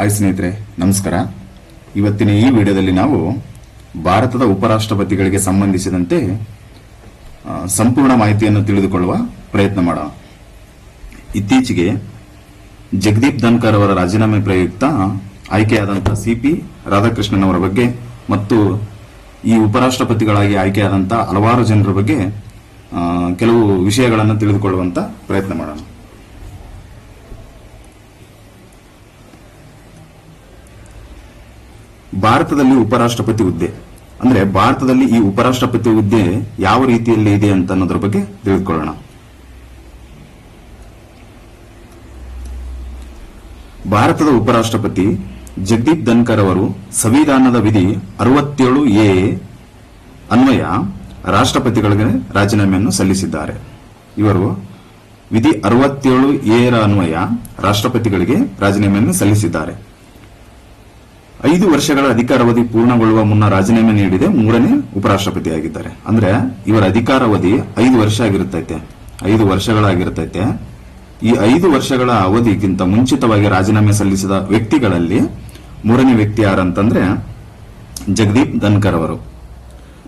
Hi ಸ್ನೇಹಿತರೆ, ನಮಸ್ಕಾರ. ಇವತ್ತಿನ ಈ ವಿಡಿಯೋದಲ್ಲಿ ನಾವು ಭಾರತದ ಉಪರಾಷ್ಟ್ರಪತಿಗಳಿಗೆ ಸಂಬಂಧಿಸಿದಂತೆ ಸಂಪೂರ್ಣ ಮಾಹಿತಿಯನ್ನು ತಿಳಿದುಕೊಳ್ಳುವ ಪ್ರಯತ್ನ ಮಾಡೋಣ. ಇತ್ತೀಚೆಗೆ ಜಗದೀಪ್ ಧನ್ಕರ್ ಅವರ ರಾಜೀನಾಮೆ ಪ್ರಯುಕ್ತ ಆಯ್ಕೆಯಾದಂತಹ ಸಿಪಿ ರಾಧಾಕೃಷ್ಣನ್ ಅವರ ಬಗ್ಗೆ ಮತ್ತು ಈ ಉಪರಾಷ್ಟ್ರಪತಿಗಳಾಗಿ ಆಯ್ಕೆಯಾದಂತಹ ಹಲವಾರು ಜನರ ಬಗ್ಗೆ ಕೆಲವು ವಿಷಯಗಳನ್ನು ತಿಳಿದುಕೊಳ್ಳುವಂತ ಪ್ರಯತ್ನ ಮಾಡೋಣ. ಭಾರತದಲ್ಲಿ ಉಪರಾಷ್ಟ್ರಪತಿ ಹುದ್ದೆ. ಅಂದ್ರೆ ಭಾರತದಲ್ಲಿ ಈ ಉಪರಾಷ್ಟ್ರಪತಿ ಹುದ್ದೆ ಯಾವ ರೀತಿಯಲ್ಲಿ ಇದೆ ಅಂತ ಅನ್ನೋದ್ರ ಬಗ್ಗೆ ತಿಳಿದುಕೊಳ್ಳೋಣ. ಭಾರತದ ಉಪರಾಷ್ಟ್ರಪತಿ ಜಗದೀಪ್ ಧನ್ಕರ್ ಅವರು ಸಂವಿಧಾನದ ವಿಧಿ ಅರವತ್ತೇಳು ಎ ಅನ್ವಯ ರಾಷ್ಟ್ರಪತಿಗಳಿಗೆ ರಾಜೀನಾಮೆಯನ್ನು ಸಲ್ಲಿಸಿದ್ದಾರೆ. ಇವರು ವಿಧಿ ಅರವತ್ತೇಳು ಎ ರ ಅನ್ವಯ ರಾಷ್ಟ್ರಪತಿಗಳಿಗೆ ರಾಜೀನಾಮೆಯನ್ನು ಸಲ್ಲಿಸಿದ್ದಾರೆ. ಐದು ವರ್ಷಗಳ ಅಧಿಕಾರಾವಧಿ ಪೂರ್ಣಗೊಳ್ಳುವ ಮುನ್ನ ರಾಜೀನಾಮೆ ನೀಡಿದೆ. ಮೂರನೇ ಉಪರಾಷ್ಟ್ರಪತಿಯಾಗಿದ್ದಾರೆ. ಅಂದ್ರೆ ಇವರ ಅಧಿಕಾರಾವಧಿ ಐದು ವರ್ಷ ಆಗಿರುತ್ತೈತೆ ಐದು ವರ್ಷಗಳಾಗಿರುತ್ತೈತೆ ಈ ಐದು ವರ್ಷಗಳ ಅವಧಿಗಿಂತ ಮುಂಚಿತವಾಗಿ ರಾಜೀನಾಮೆ ಸಲ್ಲಿಸಿದ ವ್ಯಕ್ತಿಗಳಲ್ಲಿ ಮೂರನೇ ವ್ಯಕ್ತಿ ಯಾರಂತಂದ್ರೆ ಜಗದೀಪ್ ಧನ್ಕರ್ ಅವರು.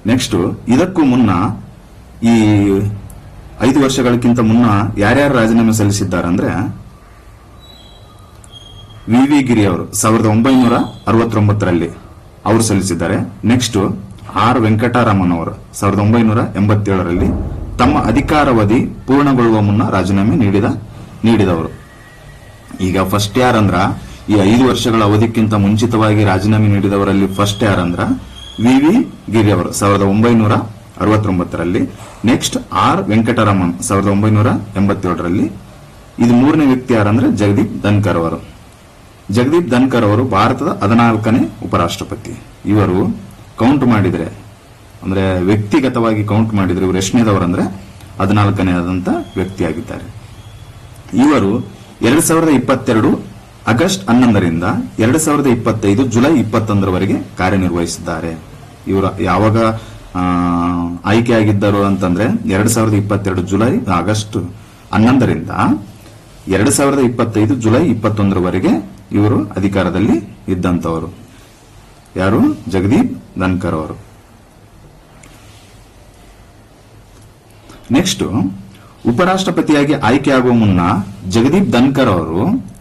ನೆಕ್ಸ್ಟ್, ಇದಕ್ಕೂ ಮುನ್ನ ಈ ಐದು ವರ್ಷಗಳಕ್ಕಿಂತ ಮುನ್ನ ಯಾರ್ಯಾರು ರಾಜೀನಾಮೆ ಸಲ್ಲಿಸಿದ್ದಾರೆ ಅಂದ್ರೆ ವಿ ವಿ ಗಿರಿ ಅವರು ಸಾವಿರದ ಒಂಬೈನೂರ ಅರವತ್ತೊಂಬತ್ತರಲ್ಲಿ ಅವರು ಸಲ್ಲಿಸಿದ್ದಾರೆ. ನೆಕ್ಸ್ಟ್ ಆರ್ ವೆಂಕಟರಾಮನ್ ಅವರು ಸಾವಿರದ ಒಂಬೈನೂರ ಎಂಬತ್ತೇಳರಲ್ಲಿ ತಮ್ಮ ಅಧಿಕಾರಾವಧಿ ಪೂರ್ಣಗೊಳ್ಳುವ ಮುನ್ನ ರಾಜೀನಾಮೆ ನೀಡಿದ, ನೀಡಿದವರು. ಈಗ ಫಸ್ಟ್ ಯಾರಂದ್ರ ಈ ಐದು ವರ್ಷಗಳ ಅವಧಿಕ್ಕಿಂತ ಮುಂಚಿತವಾಗಿ ರಾಜೀನಾಮೆ ನೀಡಿದವರಲ್ಲಿ ಫಸ್ಟ್ ಯಾರಂದ್ರ ವಿ ವಿ ಗಿರಿ ಅವರು ಸಾವಿರದ ಒಂಬೈನೂರ ಅರವತ್ತೊಂಬತ್ತರಲ್ಲಿ. ನೆಕ್ಸ್ಟ್ ಆರ್ ವೆಂಕಟರಾಮನ್ ಸಾವಿರದ ಒಂಬೈನೂರ ಎಂಬತ್ತೇಳರಲ್ಲಿ. ಇದು ಮೂರನೇ ವ್ಯಕ್ತಿ ಯಾರಂದ್ರೆ ಜಗದೀಪ್ ಧನ್ಕರ್ ಅವರು. ಜಗದೀಪ್ ಧನ್ಕರ್ ಅವರು ಭಾರತದ ಹದಿನಾಲ್ಕನೇ ಉಪರಾಷ್ಟ್ರಪತಿ. ಇವರು ಕೌಂಟ್ ಮಾಡಿದರೆ, ಅಂದ್ರೆ ವ್ಯಕ್ತಿಗತವಾಗಿ ಕೌಂಟ್ ಮಾಡಿದರೆ ಇವರು ಎಷ್ಟನೇದವರಂದ್ರೆ ಹದಿನಾಲ್ಕನೇ ಆದಂತ ವ್ಯಕ್ತಿಯಾಗಿದ್ದಾರೆ. ಇವರು ಎರಡ್ ಸಾವಿರದ ಇಪ್ಪತ್ತೆರಡು ಆಗಸ್ಟ್ ಹನ್ನೊಂದರಿಂದ ಎರಡ್ ಸಾವಿರದ ಇಪ್ಪತ್ತೈದು ಜುಲೈ ಇಪ್ಪತ್ತೊಂದರವರೆಗೆ ಕಾರ್ಯನಿರ್ವಹಿಸಿದ್ದಾರೆ. ಇವರು ಯಾವಾಗ ಆಯ್ಕೆಯಾಗಿದ್ದರು ಅಂತಂದ್ರೆ ಎರಡ್ ಸಾವಿರದ ಇಪ್ಪತ್ತೆರಡು ಜುಲೈ ಆಗಸ್ಟ್ ಹನ್ನೊಂದರಿಂದ ಎರಡ್ ಸಾವಿರದ ಇಪ್ಪತ್ತೈದು ಜುಲೈ ಇಪ್ಪತ್ತೊಂದರವರೆಗೆ ಇವರು ಅಧಿಕಾರದಲ್ಲಿ ಇದ್ದಂತವರು ಯಾರು? ಜಗದೀಪ್ ಧನ್ಕರ್ ಅವರು. ನೆಕ್ಸ್ಟ್, ಉಪರಾಷ್ಟ್ರಪತಿಯಾಗಿ ಆಯ್ಕೆಯಾಗುವ ಮುನ್ನ ಜಗದೀಪ್ ಧನ್ಕರ್ ಅವರು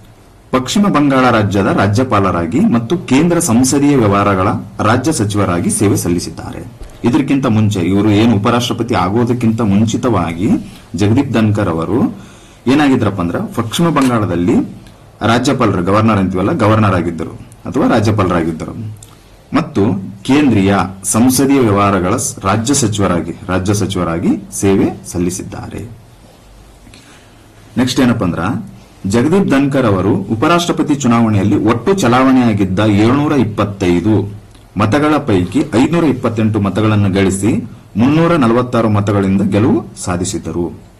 ಪಶ್ಚಿಮ ಬಂಗಾಳ ರಾಜ್ಯದ ರಾಜ್ಯಪಾಲರಾಗಿ ಮತ್ತು ಕೇಂದ್ರ ಸಂಸದೀಯ ವ್ಯವಹಾರಗಳ ರಾಜ್ಯ ಸಚಿವರಾಗಿ ಸೇವೆ ಸಲ್ಲಿಸಿದ್ದಾರೆ. ಇದಕ್ಕಿಂತ ಮುಂಚೆ ಇವರು ಏನು ಉಪರಾಷ್ಟ್ರಪತಿ ಆಗೋದಕ್ಕಿಂತ ಮುಂಚಿತವಾಗಿ ಜಗದೀಪ್ ಧನ್ಕರ್ ಅವರು ಏನಾಗಿದ್ರಪ್ಪ ಅಂದ್ರೆ ಪಶ್ಚಿಮ ಬಂಗಾಳದಲ್ಲಿ ರಾಜ್ಯಪಾಲರು, ಗವರ್ನರ್ ಅಂತೀವಲ್ಲ, ಗವರ್ನರ್ ಆಗಿದ್ದರು ಅಥವಾ ರಾಜ್ಯಪಾಲರಾಗಿದ್ದರು. ಮತ್ತು ಕೇಂದ್ರೀಯ ಸಂಸದೀಯ ವ್ಯವಹಾರಗಳ ರಾಜ್ಯ ಸಚಿವರಾಗಿ ರಾಜ್ಯ ಸಚಿವರಾಗಿ ಸೇವೆ ಸಲ್ಲಿಸಿದ್ದಾರೆ. ನೆಕ್ಸ್ಟ್ ಏನಪ್ಪ ಅಂದ್ರ, ಜಗದೀಪ್ ಧನ್ಕರ್ ಅವರು ಉಪರಾಷ್ಟ್ರಪತಿ ಚುನಾವಣೆಯಲ್ಲಿ ಒಟ್ಟು ಚಲಾವಣೆಯಾಗಿದ್ದ ಏಳ್ನೂರ ಇಪ್ಪತ್ತೈದು ಮತಗಳ ಪೈಕಿ ಐನೂರ ಇಪ್ಪತ್ತೆಂಟು ಮತಗಳನ್ನು ಗಳಿಸಿ ಮುನ್ನೂರ ನಲವತ್ತಾರು ಮತಗಳಿಂದ ಗೆಲುವು ಸಾಧಿಸಿದರು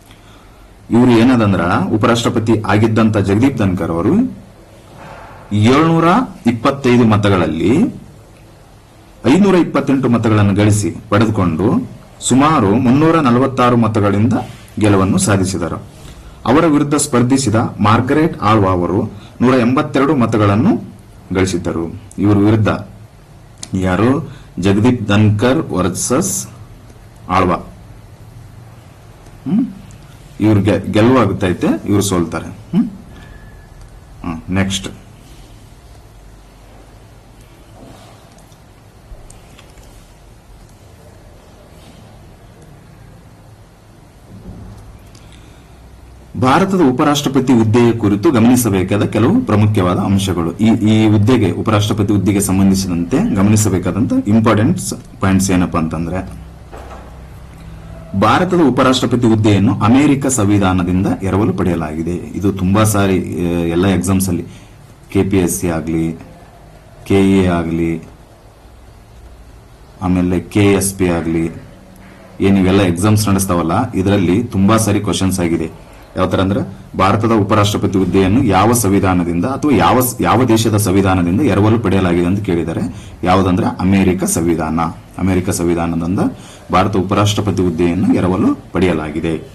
ಇವರು ಏನದಂದ್ರ ಉಪರಾಷ್ಟ್ರಪತಿ ಆಗಿದ್ದಂತ ಜಗದೀಪ್ ಧನ್ಕರ್ ಅವರು ಏಳ್ನೂರ ಇಪ್ಪತ್ತೈದು ಮತಗಳಲ್ಲಿ ಐನೂರ ಇಪ್ಪತ್ತೆಂಟು ಮತಗಳನ್ನು ಗಳಿಸಿ ಪಡೆದುಕೊಂಡು ಸುಮಾರು ಮುನ್ನೂರ ನಲವತ್ತಾರು ಮತಗಳಿಂದ ಗೆಲುವನ್ನು ಸಾಧಿಸಿದರು. ಅವರ ವಿರುದ್ಧ ಸ್ಪರ್ಧಿಸಿದ ಮಾರ್ಗರೇಟ್ ಆಳ್ವಾ ಅವರು ನೂರ ಎಂಬತ್ತೆರಡು ಮತಗಳನ್ನು ಗಳಿಸಿದ್ದರು. ಇವರ ವಿರುದ್ಧ ಯಾರು? ಜಗದೀಪ್ ಧನ್ಕರ್ ವರ್ಸಸ್ ಆಳ್ವಾ. ಹ್ಮ್? ಇವ್ರಿಗೆ ಗೆಲುವಾಗುತ್ತೈತೆ ಇವ್ರು ಸೋಲ್ತಾರೆ. ನೆಕ್ಸ್ಟ್ ಭಾರತದ ಉಪರಾಷ್ಟ್ರಪತಿ ಹುದ್ದೆಯ ಕುರಿತು ಗಮನಿಸಬೇಕಾದ ಕೆಲವು ಪ್ರಮುಖವಾದ ಅಂಶಗಳು. ಈ ಈ ಹುದ್ದೆಗೆ, ಉಪರಾಷ್ಟ್ರಪತಿ ಹುದ್ದೆಗೆ ಸಂಬಂಧಿಸಿದಂತೆ ಗಮನಿಸಬೇಕಾದಂತ ಇಂಪಾರ್ಟೆಂಟ್ ಪಾಯಿಂಟ್ಸ್ ಏನಪ್ಪಾ ಅಂತಂದ್ರೆ ಭಾರತದ ಉಪರಾಷ್ಟ್ರಪತಿ ಹುದ್ದೆಯನ್ನು ಅಮೆರಿಕ ಸಂವಿಧಾನದಿಂದ ಎರವಲು ಪಡೆಯಲಾಗಿದೆ. ಇದು ತುಂಬಾ ಸಾರಿ ಎಲ್ಲ ಎಕ್ಸಾಮ್ಸ್ ಅಲ್ಲಿ ಕೆಪಿಎಸ್ಸಿ ಆಗಲಿ ಕೆಇ ಆಗಲಿ, ಆಮೇಲೆ ಕೆ ಎಸ್ ಪಿ ಆಗಲಿ, ಏನು ಇವೆಲ್ಲ ಎಕ್ಸಾಮ್ಸ್ ನಡೆಸ್ತಾವಲ್ಲ, ಇದರಲ್ಲಿ ತುಂಬಾ ಸಾರಿ ಕ್ವಶನ್ಸ್ ಆಗಿದೆ. ಯಾವ ತರ ಅಂದ್ರೆ, ಭಾರತದ ಉಪರಾಷ್ಟ್ರಪತಿ ಹುದ್ದೆಯನ್ನು ಯಾವ ಸಂವಿಧಾನದಿಂದ ಅಥವಾ ಯಾವ ಯಾವ ದೇಶದ ಸಂವಿಧಾನದಿಂದ ಎರವಲು ಪಡೆಯಲಾಗಿದೆ ಅಂತ ಕೇಳಿದ್ದಾರೆ. ಯಾವುದಂದ್ರೆ, ಅಮೆರಿಕ ಸಂವಿಧಾನ. ಅಮೆರಿಕ ಸಂವಿಧಾನದಿಂದ ಭಾರತ ಉಪರಾಷ್ಟ್ರಪತಿ ಹುದ್ದೆಯನ್ನು ಎರವಲು ಪಡೆಯಲಾಗಿದೆ.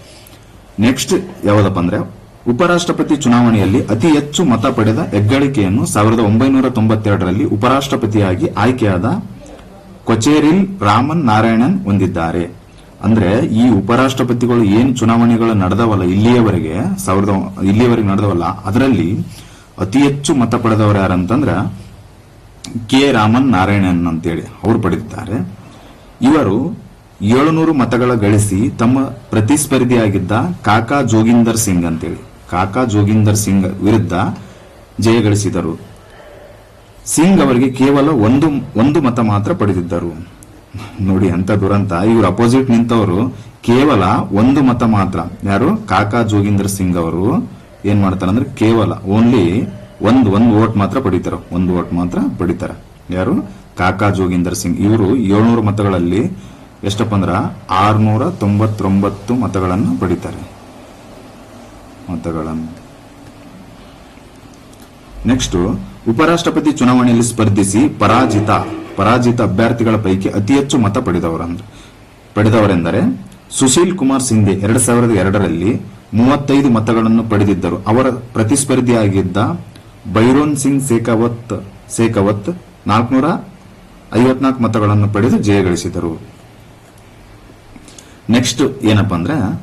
ನೆಕ್ಸ್ಟ್ ಯಾವುದಪ್ಪ ಅಂದ್ರೆ, ಉಪರಾಷ್ಟ್ರಪತಿ ಚುನಾವಣೆಯಲ್ಲಿ ಅತಿ ಹೆಚ್ಚು ಮತ ಪಡೆದ ಹೆಗ್ಗಳಿಕೆಯನ್ನು ಸಾವಿರದ ಒಂಬೈನೂರ ತೊಂಬತ್ತೆರಡರಲ್ಲಿ ಉಪರಾಷ್ಟ್ರಪತಿಯಾಗಿ ಆಯ್ಕೆಯಾದ ಕೊಚೇರಿಲ್ ರಾಮನ್ ನಾರಾಯಣನ್ ಹೊಂದಿದ್ದಾರೆ. ಅಂದ್ರೆ, ಈ ಉಪರಾಷ್ಟ್ರಪತಿಗಳು ಏನ್ ಚುನಾವಣೆಗಳು ನಡೆದವಲ್ಲ ಇಲ್ಲಿಯವರೆಗೆ, ಸಾವಿರದ ಇಲ್ಲಿಯವರೆಗೆ ನಡೆದವಲ್ಲ, ಅದರಲ್ಲಿ ಅತಿ ಹೆಚ್ಚು ಮತ ಪಡೆದವರು ಯಾರಂತಂದ್ರ ಕೆ ರಾಮನ್ ನಾರಾಯಣನ್ ಅಂತೇಳಿ ಅವರು ಪಡೆದಿದ್ದಾರೆ ಇವರು ಏಳುನೂರು ಮತಗಳ ಗಳಿಸಿ ತಮ್ಮ ಪ್ರತಿಸ್ಪರ್ಧಿಯಾಗಿದ್ದ ಕಾಕಾ ಜೋಗಿಂದರ್ ಸಿಂಗ್ ಅಂತೇಳಿ. ಕಾಕಾ ಜೋಗಿಂದರ್ ಸಿಂಗ್ ವಿರುದ್ಧ ಜಯ ಗಳಿಸಿದರು. ಸಿಂಗ್ ಅವರಿಗೆ ಕೇವಲ ಒಂದು ಒಂದು ಮತ ಮಾತ್ರ ಪಡೆದಿದ್ದರು. ನೋಡಿ ಅಂತ ದುರಂತ. ಇವರು ಅಪೋಸಿಟ್ ನಿಂತವರು ಕೇವಲ ಒಂದು ಮತ ಮಾತ್ರ. ಯಾರು? ಕಾಕಾ ಜೋಗಿಂದರ್ ಸಿಂಗ್ ಅವರು. ಏನ್ ಮಾಡ್ತಾರೆ ಅಂದ್ರೆ ಕೇವಲ, ಓನ್ಲಿ ಒಂದು ಒಂದು ವೋಟ್ ಮಾತ್ರ ಪಡಿತಾರೆ. ಒಂದು ವೋಟ್ ಮಾತ್ರ ಪಡಿತಾರೆ. ಯಾರು? ಕಾಕಾ ಜೋಗಿಂದರ್ ಸಿಂಗ್. ಇವರು ಏಳ್ನೂರು ಮತಗಳಲ್ಲಿ ಎಷ್ಟಪ್ಪ ಅಂದ್ರ ಆರ್ನೂರ ತೊಂಬತ್ತೊಂಬತ್ತು ಮತಗಳನ್ನು ಪಡಿತಾರೆ. ಮತಗಳನ್ನು. ನೆಕ್ಸ್ಟ್ ಉಪರಾಷ್ಟ್ರಪತಿ ಚುನಾವಣೆಯಲ್ಲಿ ಸ್ಪರ್ಧಿಸಿ ಪರಾಜಿತ ಪರಾಜಿತ ಅಭ್ಯರ್ಥಿಗಳ ಪೈಕಿ ಅತಿ ಹೆಚ್ಚು ಮತ ಪಡೆದವರಂದ್ರೆ ಪಡೆದವರೆಂದರೆ ಸುಶೀಲ್ ಕುಮಾರ್ ಸಿಂಧೆ ಎರಡ್ ಸಾವಿರದ ಎರಡರಲ್ಲಿ ಮೂವತ್ತೈದು ಮತಗಳನ್ನು ಪಡೆದಿದ್ದರು. ಅವರ ಪ್ರತಿಸ್ಪರ್ಧಿಯಾಗಿದ್ದ ಬೈರೋನ್ ಸಿಂಗ್ ಸೇಖಾವತ್ ಸೇಖಾವತ್ ನಾಲ್ಕುನೂರ ಐವತ್ನಾಲ್ಕು ಮತಗಳನ್ನು ಪಡೆದು ಜಯಗಳಿಸಿದರು. ನೆಕ್ಸ್ಟ್ ಏನಪ್ಪ ಅಂದ್ರೆ,